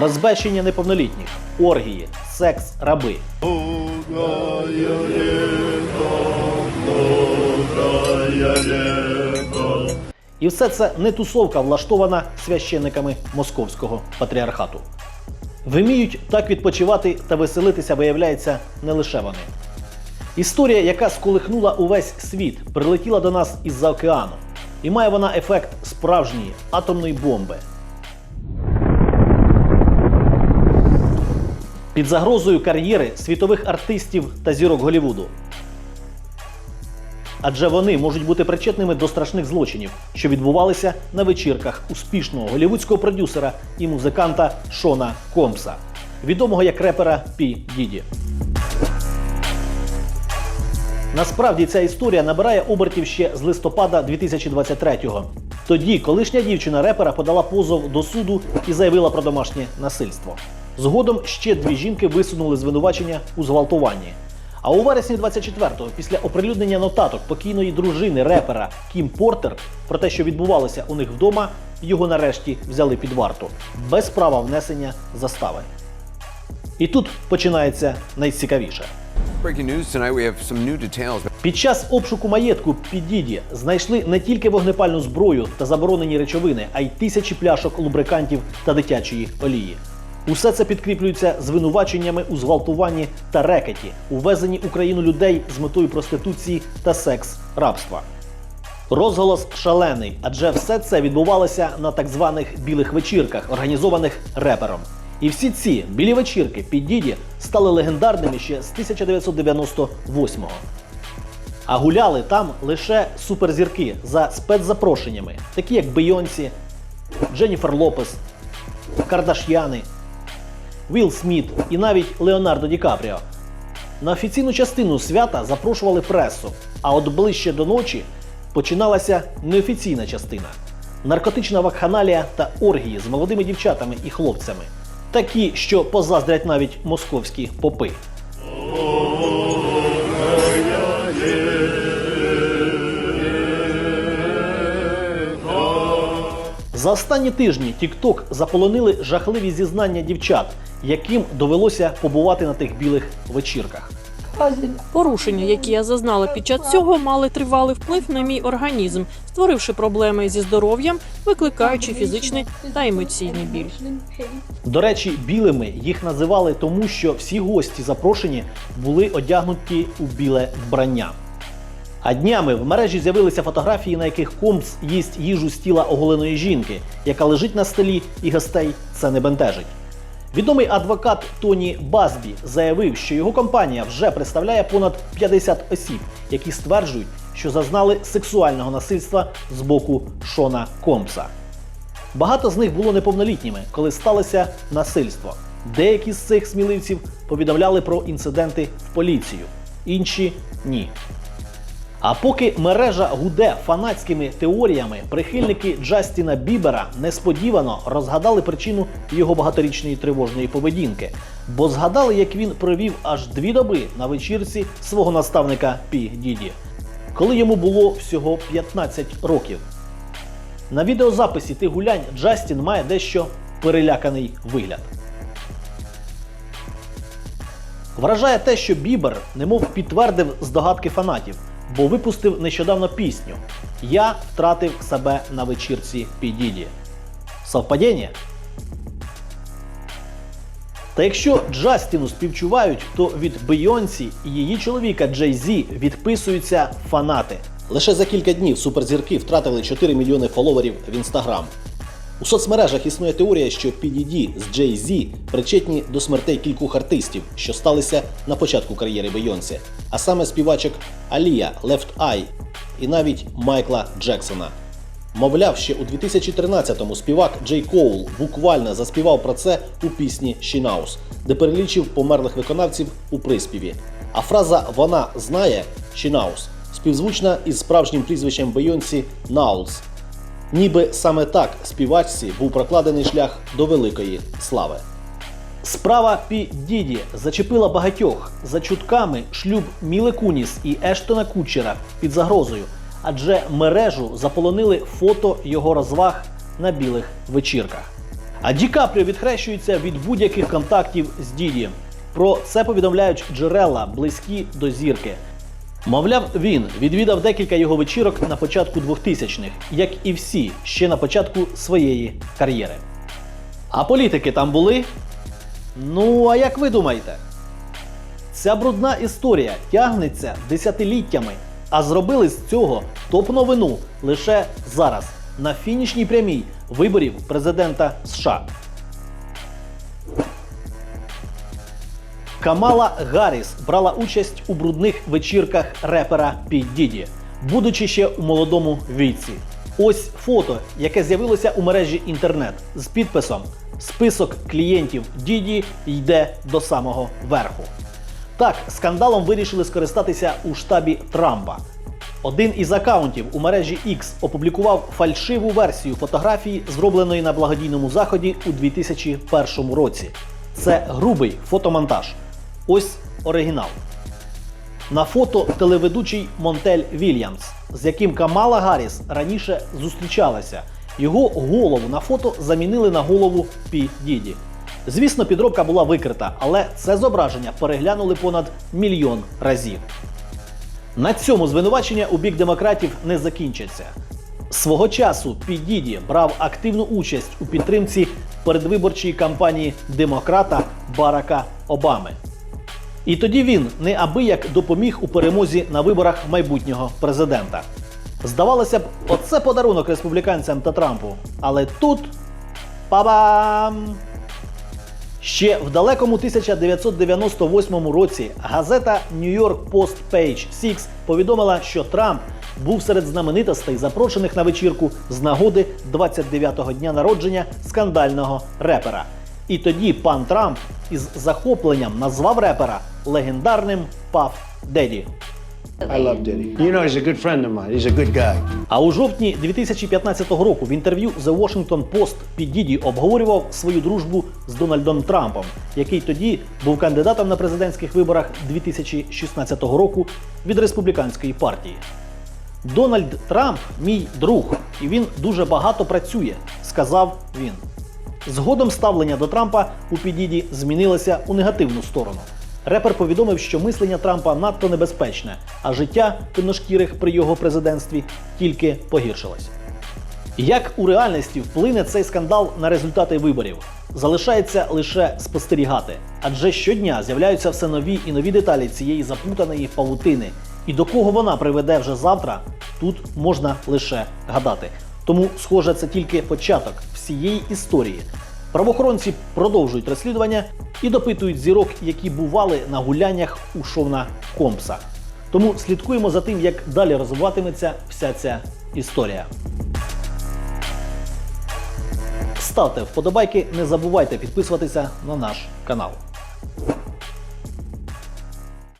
розбещення неповнолітніх, оргії, секс, раби. І все це не тусовка, влаштована священниками московського патріархату. Вміють так відпочивати та веселитися, виявляється, не лише вони. Історія, яка сколихнула увесь світ, прилетіла до нас із-за океану. І має вона ефект справжньої атомної бомби. Під загрозою кар'єри світових артистів та зірок Голівуду. Адже вони можуть бути причетними до страшних злочинів, що відбувалися на вечірках успішного голівудського продюсера і музиканта Шона Комса, відомого як репера Пі Діді. Насправді ця історія набирає обертів ще з листопада 2023-го. Тоді колишня дівчина репера подала позов до суду і заявила про домашнє насильство. Згодом ще дві жінки висунули звинувачення у зґвалтуванні. А у вересні 24-го, після оприлюднення нотаток покійної дружини репера Кім Портер про те, що відбувалося у них вдома, його нарешті взяли під варту без права внесення застави. І тут починається найцікавіше. Під час обшуку маєтку Підіді знайшли не тільки вогнепальну зброю та заборонені речовини, а й тисячі пляшок лубрикантів та дитячої олії. Усе це підкріплюється звинуваченнями у зґвалтуванні та рекеті, увезенні Україну людей з метою проституції та секс-рабства. Розголос шалений, адже все це відбувалося на так званих білих вечірках, організованих репером. І всі ці білі вечірки під Діді стали легендарними ще з 1998-го. А гуляли там лише суперзірки за спецзапрошеннями, такі як Бейонсі, Дженніфер Лопес, Кардаш'яни, Вілл Сміт і навіть Леонардо Ді Капріо. На офіційну частину свята запрошували пресу, а от ближче до ночі починалася неофіційна частина наркотична вакханалія та оргії з молодими дівчатами і хлопцями, такі, що позаздрять навіть московські попи. За останні тижні TikTok заполонили жахливі зізнання дівчат, яким довелося побувати на тих білих вечірках. Порушення, які я зазнала під час цього, мали тривалий вплив на мій організм, створивши проблеми зі здоров'ям, викликаючи фізичний та емоційний біль. До речі, білими їх називали тому, що всі гості запрошені були одягнуті у біле вбрання. А днями в мережі з'явилися фотографії, на яких Комс їсть їжу з тіла оголеної жінки, яка лежить на столі, і гостей це не бентежить. Відомий адвокат Тоні Базбі заявив, що його компанія вже представляє понад 50 осіб, які стверджують, що зазнали сексуального насильства з боку Шона Комса. Багато з них було неповнолітніми, коли сталося насильство. Деякі з цих сміливців повідомляли про інциденти в поліцію, інші ні. А поки мережа гуде фанатськими теоріями, прихильники Джастіна Бібера несподівано розгадали причину його багаторічної тривожної поведінки, бо згадали, як він провів аж дві доби на вечірці свого наставника Пі Діді, коли йому було всього 15 років. На відеозаписі тих гулянь Джастін має дещо переляканий вигляд. Вражає те, що Бібер немов підтвердив здогадки фанатів, бо випустив нещодавно пісню Я втратив себе на вечірці Підіді. Совпадіння? Та якщо Джастіну співчувають, то від Бейонсі і її чоловіка Джей Зі відписуються фанати. Лише за кілька днів суперзірки втратили 4 мільйони фоловерів в інстаграм. У соцмережах існує теорія, що PDD з Jay-Z причетні до смертей кількох артистів, що сталися на початку кар'єри Бейонсі, а саме співачок Алія, Left Eye і навіть Майкла Джексона. Мовляв, ще у 2013-му співак Джей Коул буквально заспівав про це у пісні «She де перелічив померлих виконавців у приспіві. А фраза Вона знає «She knows» співзвучна із справжнім прізвищем Бейонсі Наулс, Ніби саме так співачці був прокладений шлях до великої слави. Справа Пі Діді зачепила багатьох за чутками шлюб Міле Куніс і Ештона Кучера під загрозою, адже мережу заполонили фото його розваг на білих вечірках. А Ді Капріо відхрещується від будь-яких контактів з Діді. Про це повідомляють джерела, близькі до зірки. Мовляв, він відвідав декілька його вечірок на початку 2000-х, як і всі ще на початку своєї кар'єри. А політики там були? Ну, а як ви думаєте? Ця брудна історія тягнеться десятиліттями, а зробили з цього топ-новину лише зараз, на фінішній прямій виборів президента США. Камала Гарріс брала участь у брудних вечірках репера Пі Діді, будучи ще у молодому віці. Ось фото, яке з'явилося у мережі інтернет з підписом Список клієнтів Діді йде до самого верху. Так, скандалом вирішили скористатися у штабі Трампа. Один із акаунтів у мережі X опублікував фальшиву версію фотографії, зробленої на благодійному заході у 2001 році. Це грубий фотомонтаж. Ось оригінал. На фото телеведучий Монтель Вільямс, з яким Камала Гарріс раніше зустрічалася. Його голову на фото замінили на голову Пі Діді. Звісно, підробка була викрита, але це зображення переглянули понад мільйон разів. На цьому звинувачення у бік демократів не закінчаться. Свого часу Підіді брав активну участь у підтримці передвиборчої кампанії демократа Барака Обами. І тоді він неабияк допоміг у перемозі на виборах майбутнього президента. Здавалося б, оце подарунок республіканцям та Трампу. Але тут па-бам! Ще в далекому 1998 році газета New York Post Page 6 повідомила, що Трамп був серед знаменитостей, запрошених на вечірку з нагоди 29-го дня народження скандального репера. І тоді пан Трамп із захопленням назвав репера легендарним Паф Деді. I love Diddy. You know, he's a good friend of mine. He's a good guy. А у жовтні 2015 року в інтерв'ю The Washington Post Під Діді обговорював свою дружбу з Дональдом Трампом, який тоді був кандидатом на президентських виборах 2016 року від республіканської партії. Дональд Трамп мій друг, і він дуже багато працює, сказав він. Згодом ставлення до Трампа у Підіді змінилося у негативну сторону. Репер повідомив, що мислення Трампа надто небезпечне, а життя темношкірих при його президентстві тільки погіршилось. Як у реальності вплине цей скандал на результати виборів? Залишається лише спостерігати, адже щодня з'являються все нові і нові деталі цієї заплутаної павутини. І до кого вона приведе вже завтра, тут можна лише гадати. Тому, схоже, це тільки початок всієї історії. Правоохоронці продовжують розслідування і допитують зірок, які бували на гуляннях у шовна Компса. Тому слідкуємо за тим, як далі розвиватиметься вся ця історія. Ставте вподобайки, не забувайте підписуватися на наш канал.